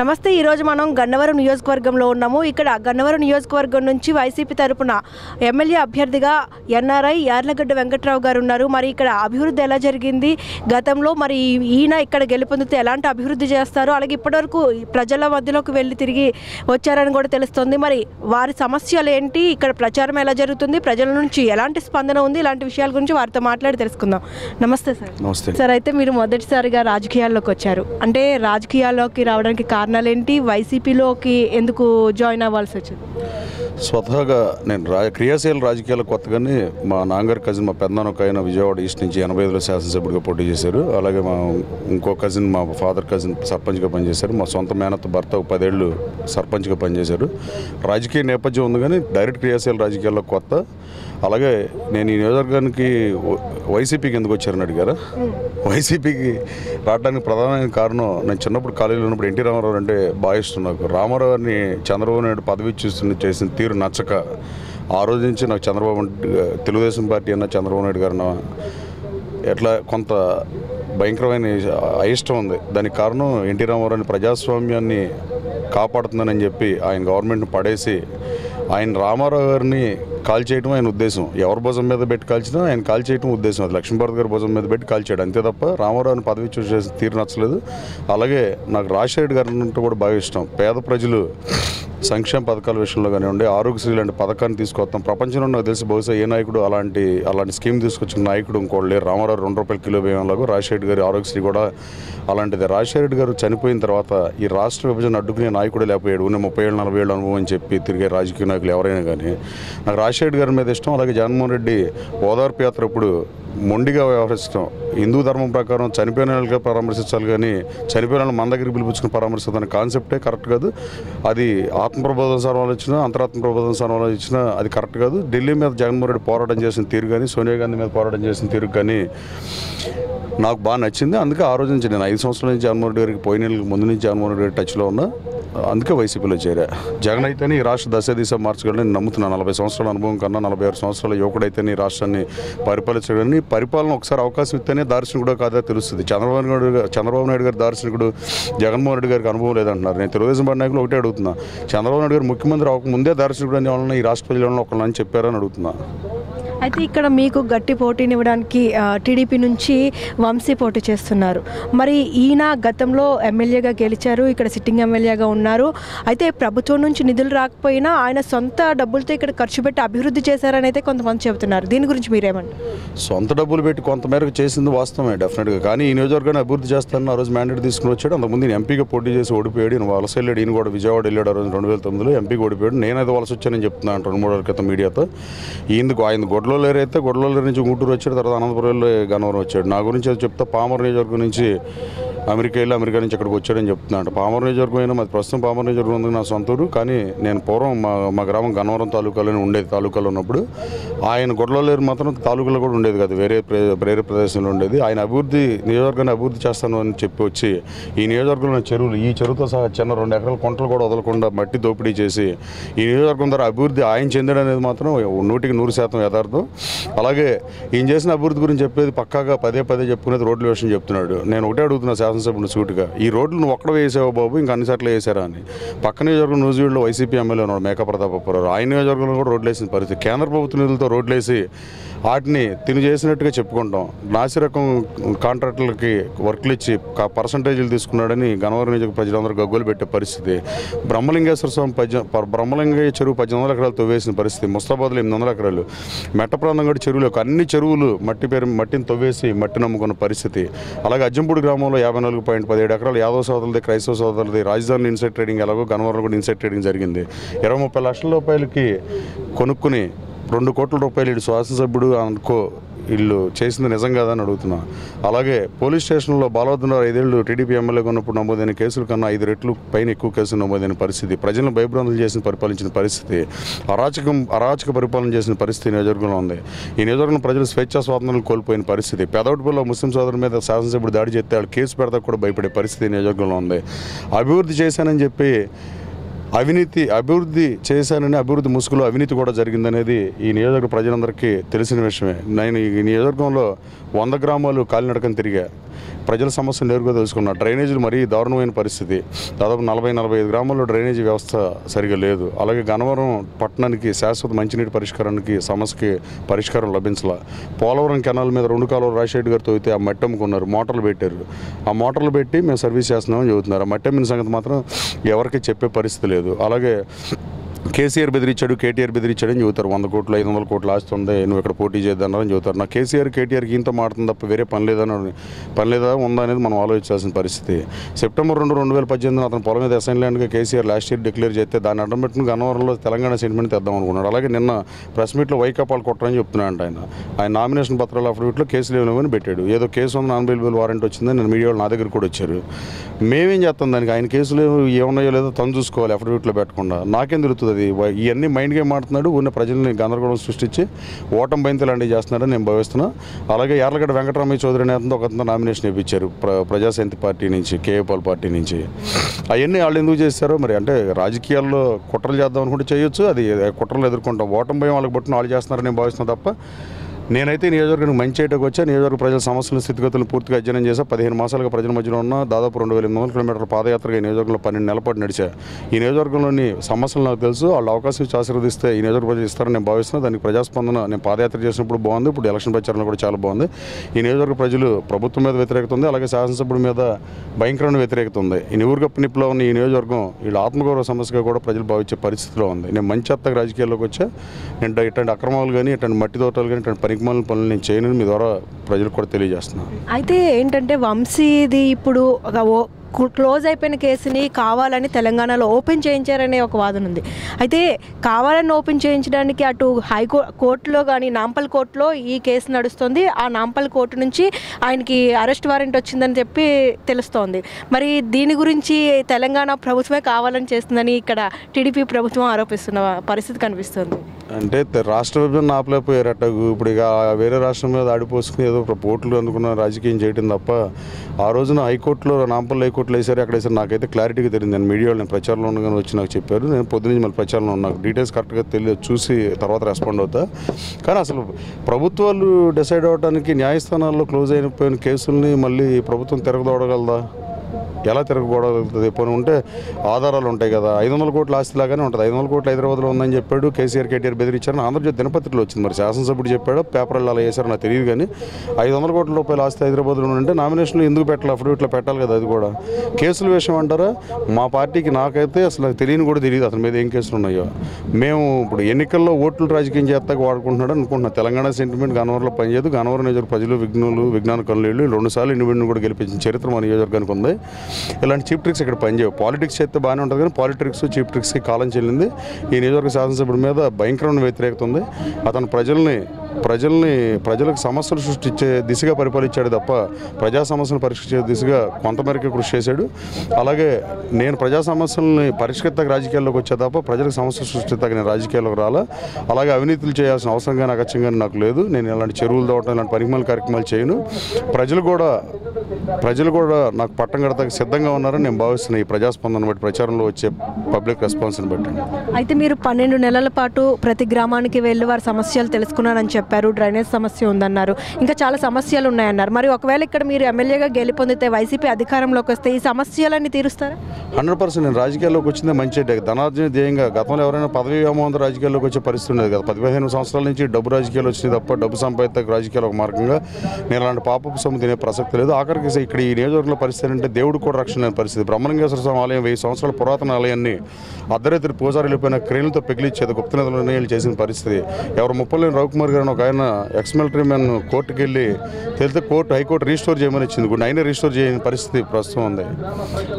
నమస్తే ఈరోజు మనం గన్నవరం నియోజకవర్గంలో ఉన్నాము. ఇక్కడ గన్నవరం నియోజకవర్గం నుంచి వైసీపీ తరపున ఎమ్మెల్యే అభ్యర్థిగా ఎన్ఆర్ఐ యార్లగడ్డ వెంకట్రావు గారు ఉన్నారు. మరి ఇక్కడ అభివృద్ధి ఎలా జరిగింది? గతంలో మరి ఈయన ఇక్కడ గెలుపొందితే ఎలాంటి అభివృద్ధి చేస్తారు? అలాగే ఇప్పటివరకు ప్రజల మధ్యలోకి వెళ్ళి తిరిగి వచ్చారని కూడా తెలుస్తుంది. మరి వారి సమస్యలు ఏంటి? ఇక్కడ ప్రచారం ఎలా జరుగుతుంది? ప్రజల నుంచి ఎలాంటి స్పందన ఉంది? ఇలాంటి విషయాల గురించి వారితో మాట్లాడి తెలుసుకుందాం. నమస్తే సార్. నమస్తే. సార్ అయితే మీరు మొదటిసారిగా రాజకీయాల్లోకి వచ్చారు. అంటే రాజకీయాల్లోకి రావడానికి కారణాలు ఏంటి వైసీపీలోకి ఎందుకు జాయిన్ అవ్వాల్సి వచ్చింది? స్వతహాగా నేను రాజ క్రియాశీల రాజకీయాలు కొత్తగానే మా నాన్నగారి కజిన్ మా పెద్దనాన్న ఆయన విజయవాడ ఈస్ట్ నుంచి ఎనభై ఐదులో శాసనసభ్యుడిగా పోటీ చేశారు. అలాగే మా ఇంకో కజిన్ మా ఫాదర్ కజిన్ సర్పంచ్గా పనిచేశారు. మా సొంత మేనత్ భర్త ఒక పదేళ్ళు సర్పంచ్గా పనిచేశారు. రాజకీయ నేపథ్యం ఉంది కానీ డైరెక్ట్ క్రియాశీల రాజకీయాల్లో కొత్త. అలాగే నేను ఈ నియోజకవర్గానికి వైసీపీకి ఎందుకు వచ్చారని అడిగారా? వైసీపీకి రావడానికి ప్రధానమైన కారణం నేను చిన్నప్పుడు కాలేజీలో ఉన్నప్పుడు ఎన్టీ రామారావు అంటే బాగా ఇష్టం నాకు. రామారావు గారిని చంద్రబాబు నాయుడు పదవి చూస్తున్న చేసిన తీరు నచ్చక ఆ రోజు నుంచి నాకు చంద్రబాబు తెలుగుదేశం పార్టీ అన్న చంద్రబాబు నాయుడు గారిన ఎట్లా కొంత భయంకరమైన అయిష్టం ఉంది. దానికి కారణం ఎన్టీ రామారావుని ప్రజాస్వామ్యాన్ని కాపాడుతుందని చెప్పి ఆయన గవర్నమెంట్ని పడేసి ఆయన రామారావు గారిని కాల్ చేయడం ఆయన ఉద్దేశం. ఎవరి భుజం మీద పెట్టి కాల్చినా ఆయన కాల్ చేయడం ఉద్దేశం. అది లక్ష్మీభారత్ గారి భుజం మీద పెట్టి కాల్చాడు అంతే తప్ప రామారావుని పదవి చూసేసి తీరు నచ్చలేదు. అలాగే నాకు రాజశేఖర్ గారి అంటే కూడా బాగా ఇష్టం. పేద ప్రజలు సంక్షేమ పథకాల విషయంలో కానివ్వండి ఆరోగ్యశ్రీ లాంటి పథకాన్ని తీసుకొస్తాం ప్రపంచంలో నాకు తెలిసి బహుశా ఏ నాయకుడు అలాంటి అలాంటి స్కీమ్ తీసుకొచ్చిన నాయకుడు ఇంకోళ్ళు లేరు. రామారావు రెండు రూపాయల కిలో బియ్యంలాగా రాజశేఖర్ గారి ఆరోగ్యశ్రీ కూడా అలాంటిది. రాజశేఖర్ గారు చనిపోయిన తర్వాత ఈ రాష్ట్ర విభజన అడ్డుకునే నాయకుడే లేకపోయాడు. ఉన్న ముప్పై ఏళ్ళు నలభై ఏళ్ళు అనుభవం అని చెప్పి తిరిగే రాజకీయ నాయకులు ఎవరైనా కానీ నాకు రాజశేఖర్ గారి మీద ఇష్టం. అలాగే జగన్మోహన్ రెడ్డి ఓదార్పు యాత్ర ఇప్పుడు మొండిగా వ్యవహరించడం హిందూ ధర్మం ప్రకారం చనిపోయిన వాళ్ళకి పరామర్శించాలి కానీ చనిపోయిన వాళ్ళని మన దగ్గరికి పిలిపించుకుని పరామర్శించాలనే కాన్సెప్టే కరెక్ట్ కాదు. అది ఆత్మప్రబోధన సర్వాలు ఇచ్చినా అంతరాత్మ ప్రబోధన సర్వాలు ఇచ్చినా అది కరెక్ట్ కాదు. ఢిల్లీ మీద జగన్మోహన్ రెడ్డి పోరాటం చేసిన తీరు కానీ సోనియా గాంధీ మీద పోరాటం చేసిన తీరు కానీ నాకు బాగా నచ్చింది. అందుకే ఆ రోజు నుంచి నేను ఐదు సంవత్సరాల నుంచి జగన్మోహన్ రెడ్డి గారికి పోయిన ముందు నుంచి జగన్మోహన్ రెడ్డి గారి టచ్లో ఉన్నా అందుకే వైసీపీలో చేరా. జగన్ అయితేనే ఈ రాష్ట్ర దశ దిశ మార్చగలని నేను నమ్ముతున్నాను నలభై సంవత్సరాల అనుభవం కన్నా నలభై ఆరు సంవత్సరాల యువకుడైతేనే ఈ రాష్ట్రాన్ని పరిపాలించగలని పరిపాలన ఒకసారి అవకాశం ఇస్తేనే దార్శనికుడో కాదో తెలుస్తుంది. చంద్రబాబు నాయుడు చంద్రబాబు నాయుడు గారి దార్శనికుడు జగన్మోహన్ రెడ్డి గారికి అనుభవం లేదంటున్నారు. నేను తెలుగుదేశం పార్టీ నాయకులు ఒకటే అడుగుతున్నా. చంద్రబాబు నాయుడు గారు ముఖ్యమంత్రి అవ్వక ముందే దార్శనికుడు అని వాళ్ళని ఈ రాష్ట్ర ప్రజలను ఒకళ్ళని చెప్పారని అడుగుతున్నా. అయితే ఇక్కడ మీకు గట్టి పోటీనివ్వడానికి టీడీపీ నుంచి వంశీ పోటీ చేస్తున్నారు. మరి ఈయన గతంలో ఎమ్మెల్యేగా గెలిచారు ఇక్కడ సిట్టింగ్ ఎమ్మెల్యేగా ఉన్నారు. అయితే ప్రభుత్వం నుంచి నిధులు రాకపోయినా ఆయన సొంత డబ్బులతో ఇక్కడ ఖర్చు పెట్టి అభివృద్ధి చేశారని అయితే కొంతమంది చెబుతున్నారు. దీని గురించి మీరేమంటారు సొంత డబ్బులు పెట్టి కొంతమేరకు చేసింది వాస్తవమే డెఫినెట్గా కానీ ఈ నియోజకవర్గాన్ని అభివృద్ధి చేస్తానని ఆ రోజు మ్యాండేట్ తీసుకుని వచ్చాడు. అంతకుముందు నేను ఎంపీగా పోటీ చేసి ఓడిపోయాడు. నేను వలస వెళ్ళాడు. ఈయన కూడా విజయవాడ వెళ్ళాడు ఆ రోజు రెండు వేల తొమ్మిదిలో. ఎంపీకి ఓడిపోయాడు. నేనైతే వలస వచ్చానని చెప్తున్నాను రెండు మూడు రోజుల క్రితం మీడియాతో. ఈయనకు ఆయన గొడ్లలో అయితే గొడ్లలో నుంచి గుంటూరు వచ్చాడు తర్వాత అనంతపురం వెళ్ళి గన్నవరం వచ్చాడు. నా గురించి అది చెప్తా పామర్ నియోజకవర్గం నుంచి అమెరికా వెళ్ళి అమెరికా నుంచి ఇక్కడికి వచ్చాడని చెప్తున్నాడు. పామర్ నియోజకవర్గం అయినా మాది ప్రస్తుతం పామర్ నియోజకవర్గం ఉంది నా సొంత ఊరు కానీ నేను పూర్వం మా మా గ్రామం గన్నవరం తాలూకాలోనే ఉండేది తాలూకాలో ఉన్నప్పుడు. ఆయన గొడవలేరు మాత్రం తాలూకాలో కూడా ఉండేది కాదు వేరే ప్రే- వేరే ప్రదేశంలో ఉండేది. ఆయన అభివృద్ధి నియోజకవర్గాన్ని అభివృద్ధి చేస్తాను అని చెప్పి వచ్చి ఈ నియోజకవర్గంలో చెరువులు ఈ చెరువుతో సహా చిన్న రెండు ఎకరాల కొంటలు కూడా వదలకుండా మట్టి దోపిడీ చేసి ఈ నియోజకవర్గం ద్వారా అభివృద్ధి ఆయన చెందడం అనేది మాత్రం నూటికి నూరు శాతం యథార్థం. అలాగే ఈయన చేసిన అభివృద్ధి గురించి చెప్పేది పక్కాగా పదే పదే చెప్పుకునేది రోడ్ల విషయం చెప్తున్నాడు. నేను ఒకటే అడుగుతున్నా శాసనసభ్యుని సూటిగా. ఈ రోడ్లు నువ్వు ఒక్కడ వేసావు బాబు? ఇంకా అన్ని సార్లు వేసారా అని. పక్క నియోజకవర్గం న్యూజివీడ్లో వైసీపీ ఎమ్మెల్యే ఉన్నాడు మేక ప్రతాపపురం ఆయన నియోజకవర్గంలో కూడా రోడ్లు వేసిన పరిస్థితి. కేంద్ర ప్రభుత్వ నిధులతో రోడ్లు వేసి వాటిని తిని చేసినట్టుగా చెప్పుకుంటాం. నాసిరకం కాంట్రాక్టులకి వర్క్లు ఇచ్చి పర్సంటేజీలు తీసుకున్నాడని గనవరం నియోజక ప్రజలందరూ గగ్గోలు పెట్టే పరిస్థితి. బ్రహ్మలింగేశ్వర స్వామి పద్య ప- బ్రహ్మలింగయ్య చెరువు పద్దెనిమిది వందల ఎకరాలు తవ్వేసిన పరిస్థితి. ముస్తాబాద్లో ఎనిమిది వందల ఎకరాలు. మెట్ట ప్రాంతం కూడా చెరువులు అన్ని చెరువులు మట్టి పేరు మట్టిని తవ్వేసి మట్టి నమ్ముకున్న పరిస్థితి. అలాగే అజ్జంపూడి గ్రామంలో యాభై నాలుగు పాయింట్ పదిహేడు ఎకరాలు యాదవ సోదరులది క్రైస్తవ సోదరులది రాజధాని ఇన్సైడ్ ట్రేడింగ్ ఎలాగో గనవరం కూడా ఇన్సైడ్ ట్రేడింగ్ జరిగింది. ఇరవై ముప్పై లక్షల రూపాయలకి కొనుక్కుని రెండు కోట్ల రూపాయలు ఇటు శాసనసభ్యుడు అనుకో వీళ్ళు చేసింది నిజం కాదా అని అడుగుతున్నా. అలాగే పోలీస్ స్టేషన్లో బాలవద్దున్నారు ఐదేళ్ళు టీడీపీ ఎమ్మెల్యేగా ఉన్నప్పుడు నమోదైన కేసుల కన్నా ఐదు రెట్లు పైన ఎక్కువ కేసులు నమోదైన పరిస్థితి ప్రజలను భయభ్రాంతులు చేసిన పరిపాలించిన పరిస్థితి అరాచకం అరాచక పరిపాలన చేసిన పరిస్థితి నియోజకవర్గంలో ఉంది. ఈ నియోజకవర్గంలో ప్రజలు స్వేచ్ఛా స్వాతంత్రం కోల్పోయిన పరిస్థితి పెదవటిపల్లిలో ముస్లిం సోదరుల మీద శాసనసభ్యుడు దాడి చేస్తే వాళ్ళు కేసు పెడతా కూడా భయపడే పరిస్థితి నియోజకవర్గంలో ఉంది. అభివృద్ధి చేశానని చెప్పి అవినీతి అభివృద్ధి చేశానని అభివృద్ధి ముసుగులో అవినీతి కూడా జరిగిందనేది ఈ నియోజకవర్గ ప్రజలందరికీ తెలిసిన విషయమే. నేను ఈ నియోజకవర్గంలో వంద గ్రామాలు కాలినడకం తిరిగా. ప్రజల సమస్యను నేరుగా తెలుసుకున్నా. డ్రైనేజీలు మరీ దారుణమైన పరిస్థితి. దాదాపు నలభై నలభై ఐదు గ్రామాల్లో డ్రైనేజీ వ్యవస్థ సరిగా లేదు. అలాగే గన్నవరం పట్టణానికి శాశ్వత మంచినీటి పరిష్కారానికి సమస్యకి పరిష్కారం లభించలా. పోలవరం కెనాల్ మీద రెండు కాలువలు రాజశేఖర్ గారితో అయితే ఆ మట్టి అమ్ముకున్నారు. మోటార్లు పెట్టారు. ఆ మోటార్లు పెట్టి మేము సర్వీస్ చేస్తున్నామని చెబుతున్నారు. ఆ మట్టి అమ్మిన సంగతి మాత్రం ఎవరికి చెప్పే పరిస్థితి లేదు. అలాగే కేసీఆర్ బెదిరించాడు కేటీఆర్ బెదిరించాడు అని చెబుతారు. వంద కోట్లు ఐదు వందల కోట్లు ఆస్తి ఉంది నువ్వు ఇక్కడ పోటీ చేద్దానని చెబుతారు. నా కేసీఆర్ కేటీఆర్కి ఇంత మాడుతుంది తప్ప వేరే పని లేదని పని లేదా ఉందా అనేది మనం ఆలోచించాల్సిన పరిస్థితి. సెప్టెంబర్ రెండు రెండు వేల పద్దెనిమిది అతను పొలం మీద అసైన్ ల్యాండ్గా కేసీఆర్ లాస్ట్ ఇయర్ డిక్లేర్ చేస్తే దాన్ని అడ్డం పెట్టుకుని గన్నవరంలో తెలంగాణ సెంటిమెంట్ తెద్దాం అనుకున్నాడు. అలాగే నిన్న ప్రెస్ మీట్లో వైకాపాలు కొట్టరని చెప్తున్నాడు ఆయన. ఆయన నామినేషన్ పత్రాల అఫిడవిట్లో కేసులు ఏమని పెట్టాడు. ఏదో కేసు ఉంది నాన్ బెయిల్ వారెంట్ వచ్చిందని నేను మీడియా నా దగ్గర కూడా వచ్చారు. మేమేం చేస్తాం దానికి? ఆయన కేసులు ఏమున్నాయో లేదో తను చూసుకోవాలి అఫిడవిట్లో పెట్టకుండా. నాకేం తెలుస్తుంది అది ఇవన్నీ మైండ్ గేమ్ ఆడుతున్నాడు. ఉన్న ప్రజల్ని గందరగోళం సృష్టించి ఓటం బయట లాంటివి చేస్తున్నాడని నేను భావిస్తున్నా. అలాగే యార్లగడ్డ వెంకటరామయ్య చౌదరి అనే ఒక నామినేషన్ ఇప్పించారు. ప్ర ప్రజాశాంతి పార్టీ నుంచి కేఏపాల్ పార్టీ నుంచి. అవన్నీ వాళ్ళు ఎందుకు చేశారో మరి అంటే రాజకీయాల్లో కుట్రలు చేద్దాం అనుకుంటే చేయొచ్చు. అది కుట్రలు ఎదుర్కొంటాం. ఓటం భయం వాళ్ళకి బట్టిన వాళ్ళు చేస్తున్నారని నేను భావిస్తున్నా తప్ప నేనైతే ఈ నియోజకవర్గానికి మంచి చేయటకు వచ్చా. నియోజకవర్గ ప్రజల సమస్యల స్థితిగతులను పూర్తిగా అధ్యయనం చేశా. పదిహేను మాసాలుగా ప్రజల మధ్యలో ఉన్న దాదాపు రెండు వేల ఎనిమిది వందల కిలోమీటర్ల పాదయాత్రగా ఈ నియోజకవర్గంలో పన్నెండు నెలపాటు నడిచా. ఈ నియోజకవర్గంలోని సమస్యలు నాకు తెలుసు. వాళ్ళు అవకాశం ఇచ్చి ఆశీర్వదిస్తే ఈ నియోజకవర్గ ప్రజలు ఇస్తారని నేను భావిస్తున్నా. దానికి ప్రజాస్పందన నేను పాదయాత్ర చేసినప్పుడు బాగుంది. ఇప్పుడు ఎలక్షన్ ప్రచారంలో కూడా చాలా బాగుంది. ఈ నియోజకవర్గ ప్రజలు ప్రభుత్వం మీద వ్యతిరేకత ఉంది. అలాగే శాసనసభ్యుడి మీద భయంకరమైన వ్యతిరేకత ఉంది. ఈ నివురుగప్ప నిప్పులో ఉన్న ఈ నియోజకవర్గం వీళ్ళ ఆత్మగౌరవ సమస్యగా కూడా ప్రజలు భావించే పరిస్థితిలో ఉంది. నేను మంచి అత్తగా రాజకీయాల్లోకి వచ్చా. నేను ఇటువంటి అక్రమాలు కానీ ఇటువంటి మట్టి తోటలు కానీ పని పనికిమాలిన పనులు నేను చేయనని మీ ద్వారా ప్రజలకు కూడా తెలియజేస్తున్నాను అయితే ఏంటంటే వంశీది ఇప్పుడు ఒక ఓ- క్లోజ్ అయిపోయిన కేసుని కావాలని తెలంగాణలో ఓపెన్ చేయించారనే ఒక వాదన ఉంది. అయితే కావాలని ఓపెన్ చేయించడానికి అటు హైకో కోర్టులో కానీ నాంపల్ కోర్టులో ఈ కేసు నడుస్తుంది. ఆ నాంపల్ కోర్టు నుంచి ఆయనకి అరెస్ట్ వారెంట్ వచ్చిందని చెప్పి తెలుస్తోంది. మరి దీని గురించి తెలంగాణ ప్రభుత్వమే కావాలని చేస్తుందని ఇక్కడ టీడీపీ ప్రభుత్వం ఆరోపిస్తున్న పరిస్థితి కనిపిస్తుంది. అంటే రాష్ట్ర విభజన ఆపలేకపోయారట ఇప్పుడు ఇక వేరే రాష్ట్రం మీద ఆడిపోసుకుని ఏదో పోట్లు అందుకున్న రాజకీయం చేయటం తప్ప ఆ రోజున హైకోర్టులో నాంపల్లి హైకోర్టులో వేసారు. అక్కడ వేసారు. నాకైతే క్లారిటీగా తెలియదు. నేను మీడియాలో నేను ప్రచారంలో ఉండగానే వచ్చి నాకు చెప్పారు. నేను పొద్దున్నే మళ్ళీ ప్రచారంలో ఉన్నా నాకు డీటెయిల్స్ కరెక్ట్గా తెలియదు. చూసి తర్వాత రెస్పాండ్ అవుతా. కానీ అసలు ప్రభుత్వాలు డిసైడ్ అవ్వడానికి న్యాయస్థానాల్లో క్లోజ్ అయిపోయిన కేసుల్ని మళ్ళీ ప్రభుత్వం తిరగదోడగలదా? ఎలా తిరగకూడదు పోనీ ఉంటే ఆధారాలు ఉంటాయి కదా. ఐదు వందల కోట్ల ఆస్తిలాగానే ఉంటుంది. ఐదు వందల కోట్లు హైదరాబాద్లో ఉందని చెప్పాడు కేసీఆర్ కేటీఆర్ బెదిరించారని ఆంధ్రజ్యోతి దినపత్రికలో వచ్చింది మరి. శాసనసభ్యుడు చెప్పాడు పేపర్లు అలా చేశారు నాకు తెలియదు కానీ ఐదు వందల కోట్ల రూపాయల ఆస్తి హైదరాబాద్లో ఉంటే నామినేషన్లు ఎందుకు పెట్టాలి? అఫిడవిట్లో పెట్టాలి కదా అది కూడా. కేసుల విషయం అంటారా? మా పార్టీకి నాకైతే అసలు తెలియని కూడా తెలియదు అతని మీద ఏం కేసులు ఉన్నాయో. మేము ఇప్పుడు ఎన్నికల్లో ఓట్లు రాజకీయం చేస్తాక వాడుకుంటున్నాడు అనుకుంటున్నాను తెలంగాణ సెంటిమెంట్ గనవరంలో పనిచేయదు. గనవరం నియోజకవర్గ ప్రజలు విఘ్నులు విజ్ఞాన కనులు రెండు సార్లు ఇండిపెండెంట్ కూడా గెలిపించిన చరిత్ర మా నియోజకవర్గానికి ఉంది. ఇలాంటి చీప్ ట్రిక్స్ ఇక్కడ పనిచేయవు. పాలిటిక్స్ చేస్తే బాగానే ఉంటుంది కానీ పాలిటిక్స్ చీప్ ట్రిక్స్కి కాలం చెల్లింది. ఈ నియోజకవర్గ శాసనసభ్యుడి మీద భయంకరమైన వ్యతిరేకత ఉంది. అతను ప్రజల్ని ప్రజల్ని ప్రజలకు సమస్యలు సృష్టించే దిశగా పరిపాలించాడు తప్ప ప్రజా సమస్యలు పరిష్కరించే దిశగా కొంతమేరకు కృషి చేశాడు. అలాగే నేను ప్రజా సమస్యల్ని పరిష్కరితక రాజకీయాల్లోకి వచ్చే తప్ప ప్రజలకు సమస్యలు సృష్టితక నేను రాజకీయాల్లోకి రాలా. అలాగే అవినీతులు చేయాల్సిన అవసరం కానీ అగత్యం కానీ నాకు లేదు. నేను ఇలాంటి చెరువులు తవ్వటం ఇలాంటి పనికిమాల కార్యక్రమాలు చేయను. ప్రజలు కూడా ప్రజలు కూడా నాకు పట్టం కడతాకి సిద్ధంగా ఉన్నారని నేను భావిస్తున్నాను ఈ ప్రజాస్పందన బట్టి ప్రచారంలో వచ్చే పబ్లిక్ రెస్పాన్స్ని బట్టి. అయితే మీరు పన్నెండు నెలల పాటు ప్రతి గ్రామానికి వెళ్ళి వారి సమస్యలు తెలుసుకున్నారని చెప్పారు డ్రైనేజ్ సమస్య ఉందన్నారు. ఇంకా చాలా సమస్యలు ఉన్నాయన్నారు. మరి ఒకవేళ ఇక్కడ మీరు ఎమ్మెల్యేగా గెలిపొందితే వైసీపీ అధికారంలోకి వస్తే ఈ సమస్యలన్నీ తీరుస్తారా? హండ్రెడ్ పర్సెంట్ నేను రాజకీయాల్లోకి వచ్చిందే మంచి ధనార్జన ధ్యేయంగా గతంలో ఎవరైనా పదవి వ్యామోహం రాజకీయాల్లోకి వచ్చే పరిస్థితి ఉండేది కదా. పది పదిహేను సంవత్సరాల నుంచి డబ్బు రాజకీయాలు వచ్చినాయి తప్ప డబ్బు సంపాదిత రాజకీయాలు ఒక మార్గంగా నేను అలాంటి పాపపు సొమ్ము తినే ప్రసక్తి లేదు. ఆఖరికి ఇక్కడ ఈ నియోజకవర్గంలో పరిస్థితి అంటే దేవుడు కూడా రక్షణ లేని పరిస్థితి. బ్రహ్మలింగేశ్వర స్వామి ఆలయం వెయ్యి సంవత్సరాల పురాతన ఆలయాన్ని అర్ధరాత్రి పూజారి వెళ్ళిపోయిన క్రేన్లతో పెగిలిచ్చేది గుప్త నిర్ణయాలు చేసిన పరిస్థితి. ఎవరు ముప్పలేని రవికుమార్ గారు అని ఒక ఆయన ఎక్స్ మిలిటరీ మ్యాన్ కోర్టుకి వెళ్ళి తెలితే కోర్టు హైకోర్టు రీస్టోర్ చేయమని ఇచ్చింది. కూడా నైన్ రీస్టోర్ చేయని పరిస్థితి ప్రస్తుతం ఉంది.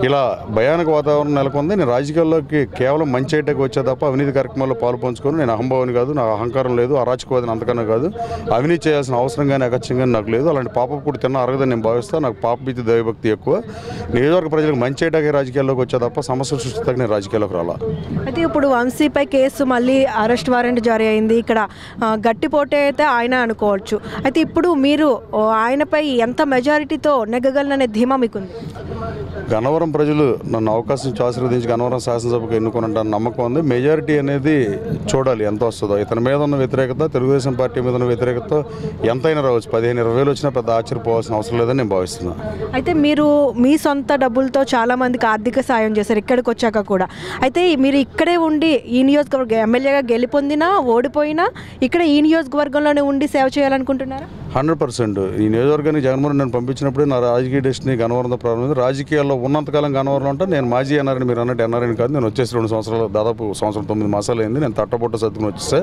ఇలా భయానక వాతావరణం నెలకొంది. నేను రాజకీయాల్లోకి కేవలం మంచి చేయటకు వచ్చే తప్ప అవినీతి కార్యక్రమాల్లో పాలు పంచుకొని. నేను అహంభావని కాదు నాకు అహంకారం లేదు అరాచకవాదిని అంతకన్నా కాదు. అవినీతి చేయాల్సిన అవసరం కానీ అగత్యం కానీ నాకు లేదు. అలాంటి పాప కూడా తిన్న అరగదని నేను భావిస్తాను నాకు పాప భీతి దైవభక్తి ఎక్కువ. నియోజకవర్గ ప్రజలకు మంచి చేయడానికి రాజకీయాల్లోకి వచ్చే తప్ప సమస్యలు సృష్టిస్తాక నేను రాజకీయాల్లోకి రాలా. అయితే ఇప్పుడు వంశీపై కేసు మళ్ళీ అరెస్ట్ వారెంట్ జారీ అయింది. ఇక్కడ గట్టిపోటే అయితే ఆయన అనుకోవచ్చు. అయితే ఇప్పుడు మీరు ఆయనపై ఎంత మెజారిటీతో నెగ్గగలననే ధీమా మీకుంది? గన్నవరం ప్రజలు నన్ను అవకాశం ఇచ్చి ఆశీర్వదించి గన్నవరం శాసనసభకు ఎన్నుకున్నట్టు నమ్మకం ఉంది. మెజారిటీ అనేది చూడాలి ఎంత వస్తుందో. ఇతని మీద ఉన్న వ్యతిరేకత తెలుగుదేశం పార్టీ మీద ఉన్న వ్యతిరేకత ఎంతైనా రావచ్చు. పదిహేను ఇరవై వేలు వచ్చినా పెద్ద ఆశ్చర్యపోవాల్సిన అవసరం లేదని నేను భావిస్తున్నాను అయితే మీరు మీ సొంత డబ్బులతో చాలా మందికి ఆర్థిక సాయం చేశారు ఇక్కడికి వచ్చాక కూడా. అయితే మీరు ఇక్కడే ఉండి ఈ నియోజకవర్గ ఎమ్మెల్యేగా గెలుపొందినా ఓడిపోయినా ఇక్కడ ఈ నియోజకవర్గంలోనే ఉండి సేవ చేయాలనుకుంటున్నారా? Hundred percent. ఈ నియోజకవర్గానికి జగన్మోహన్ నన్ను పంపించినప్పుడే నా రాజకీయ డెస్టినీ గన్నవరంతో ప్రారంభం రాజకీయాల్లో ఉన్నంతకాలం గనవరం అంటే నేను మాజీ ఎన్ఆర్ఎన్ మీరు అన్నట్టు ఎన్ఆర్ఎన్ కాదు. నేను వచ్చేసి రెండు సంవత్సరాలు దాదాపు సంవత్సరం తొమ్మిది మాసాలు అయింది నేను తట్టబొట్ట సర్దుకుని వచ్చేస్తే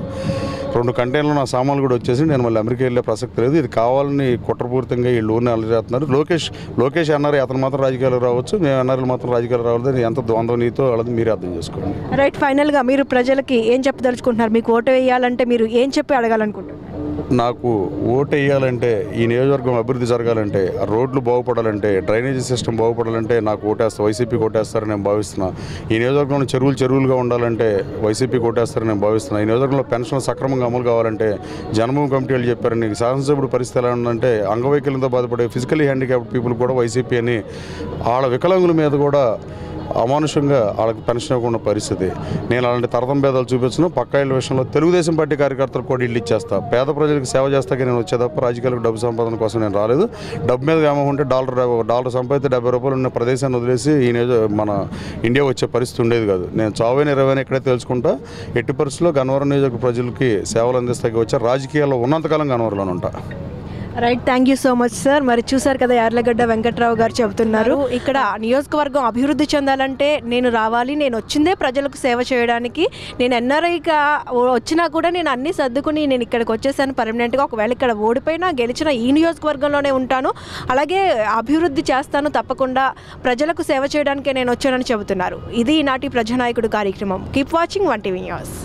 రెండు కంటైనర్లు నా సామాన్లు కూడా వచ్చేసి నేను మళ్ళీ అమెరికా వెళ్ళే ప్రసక్తి లేదు. ఇది కావాలని కుట్రపూరితంగా వీళ్ళు ఊరిని అల్లరి చేస్తున్నారు. లోకేష్ లోకేష్ అన్నారు అతను మాత్రం రాజకీయాలు రావచ్చు మేము ఎన్ఆర్ఎల్ మాత్రం రాజకీయాలు రావాలి ఎంత ద్వంద్వ నీతో వాళ్ళది మీరు అర్థం చేసుకోండి. రైట్ ఫైనల్గా మీరు ప్రజలకి ఏం చెప్పదలుచుకుంటున్నారు? మీకు ఓటు వేయాలంటే మీరు ఏం చెప్పి అడగాలనుకుంటున్నారు? నాకు ఓటు వేయాలంటే ఈ నియోజకవర్గం అభివృద్ధి జరగాలంటే రోడ్లు బాగుపడాలంటే డ్రైనేజీ సిస్టమ్ బాగుపడాలంటే నాకు ఓటేస్తా వైసీపీ కోటేస్తారని నేను భావిస్తున్నా. ఈ నియోజకవర్గంలో చెరువులు చెరువులుగా ఉండాలంటే వైసీపీ కోటేస్తారని నేను భావిస్తున్నా. ఈ నియోజకవర్గంలో పెన్షన్ సక్రమంగా అమలు కావాలంటే జన్మభూమి కమిటీ వాళ్ళు చెప్పారు నీకు శాసనసభ్యుడు పరిస్థితి ఎలా ఉందంటే అంగవైకల్యంతో బాధపడే ఫిజికలీ హ్యాండిక్యాప్డ్ పీపుల్ కూడా వైసీపీ అని వాళ్ళ వికలాంగుల మీద కూడా అమానుషంగా వాళ్ళకి పెన్షన్ ఇవ్వకుండా పరిస్థితి. నేను అలాంటి తరతం భేదాలు చూపించను. పక్కా ఇళ్ళ విషయంలో తెలుగుదేశం పార్టీ కార్యకర్తలు కూడా ఇల్లు ఇచ్చేస్తా. పేద ప్రజలకు సేవ చేస్తాక నేను వచ్చే తప్ప రాజకీయాలకు డబ్బు సంపాదన కోసం నేను రాలేదు. డబ్బు మీద వ్యామోహం ఉంటే డాలర్ డాలర్ సంపాదిస్తే డెబ్బై రూపాయలు ఉన్న ప్రదేశాన్ని వదిలేసి ఈ మన ఇండియా వచ్చే పరిస్థితి ఉండేది కాదు. నేను చావైన ఇరవైనా ఇక్కడే తెలుసుకుంటా ఎట్టి పరిస్థితుల్లో గన్నవరం నియోజక ప్రజలకి సేవలు అందిస్తాకి వచ్చే రాజకీయాల్లో ఉన్నంతకాలం గన్నవరంలోనే ఉంటా. Right thank you so much sir మరి చూసారు కదా యార్లగడ్డ వెంకట్రావు గారు చెబుతున్నారు. ఇక్కడ నియోజకవర్గం అభివృద్ధి చెందాలంటే నేను రావాలి నేను వచ్చిందే ప్రజలకు సేవ చేయడానికి. నేను ఎన్ఆర్ఐగా వచ్చినా కూడా నేను అన్ని సర్దుకుని నేను ఇక్కడికి వచ్చేసాను పర్మనెంట్గా ఒకవేళ ఇక్కడ ఓడిపోయినా గెలిచిన ఈ నియోజకవర్గంలోనే ఉంటాను. అలాగే అభివృద్ధి చేస్తాను తప్పకుండా. ప్రజలకు సేవ చేయడానికే నేను వచ్చానని చెబుతున్నారు. ఇది ఈనాటి ప్రజానాయకుడు కార్యక్రమం. Keep watching one TV news